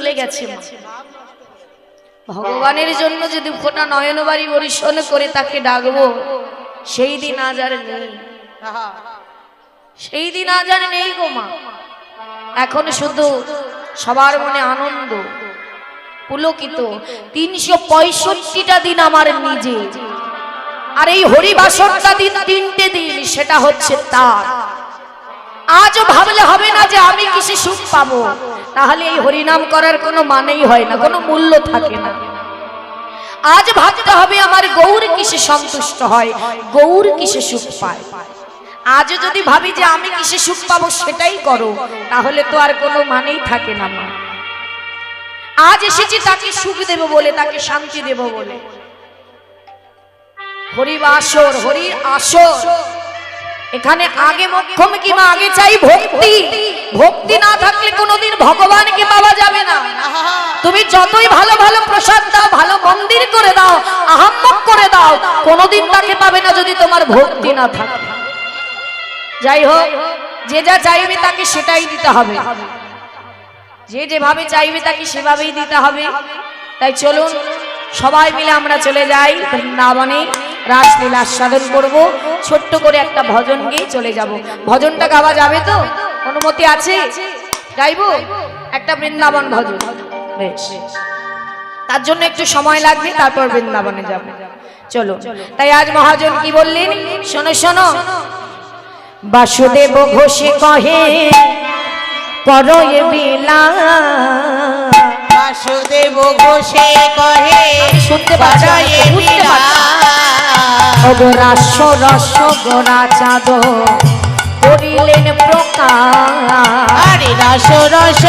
চলে গেছে ভগবানের জন্য যদি ফোটা নয়নবাড়ি বরিশন করে তাকে ডাকবো, সেই দিন আজ আর নেই। সেই দিন আজ আর নেই গো মা। এখন শুধু সবার মনে আনন্দ। পুলকিত তিনশো পঁয়ষট্টিটা দিন আমার নিজে। আর এই হরিবাসরটা দিন তিনটে দিন, সেটা হচ্ছে তার। আজও ভাবলে হবে না যে আমি কিসে সুখ পাবো? তাহলে এই হরিনাম করার কোনো মানেই হয় না, কোনো মূল্য থাকে না। আজ ভাবতে হবে আমার গৌর কিসে সন্তুষ্ট হয়, গৌর কিসে সুখ পায়। আজ যদি ভাবি যে আমি কিসে সুখ পাবো সেটাই করো, তাহলে তো আর কোনো মানেই থাকে না মা। আজ এসেছি তাকে সুখ দেব বলে, তাকে শান্তি দেব বলে। হরিবাসর হরি আসর। এখানে আগে মক্ষম কিমা আগে চাই ভক্তি। ভক্তি না থাকলে কোনোদিন ভগবানকে পাওয়া যাবে না। তুমি যতই ভালো ভালো প্রসাদ দাও ভালো মন্দির করে দাও আহাম্মক করে দাও কোনোদিন তাকে পাবে না যদি তোমার ভক্তি না থাকে। যাই হোক যে যা চাইবে তাকে সেটাই দিতে হবে। যে যেভাবে চাইবে তাকে সেভাবেই দিতে হবে। তাই চলুন সবাই মিলে আমরা চলে যাই বৃন্দাবনে। রাসলীলা আস্বাদন করব ছোট্ট করে একটা ভজন গিয়ে চলে যাব। ভজনটা গাওয়া যাবে তো? অনুমতি আছে? গাইবো? একটা বৃন্দাবন ভজন। বেশ। তার জন্য একটু সময় লাগবে তারপর বৃন্দাবনে যাব। চলো। তাই আজ মহাজন কি বললেন? শোনো শোনো। বাসুদেব ঘোষে কহে করয়ে বিলা বাসুদেব ঘোষে কহে শুনতে পাচ্ছি বুঝতে পারছি অগরাস্য রস গোড়া চাঁদ করিলেন প্রকাশ। আরে রস রস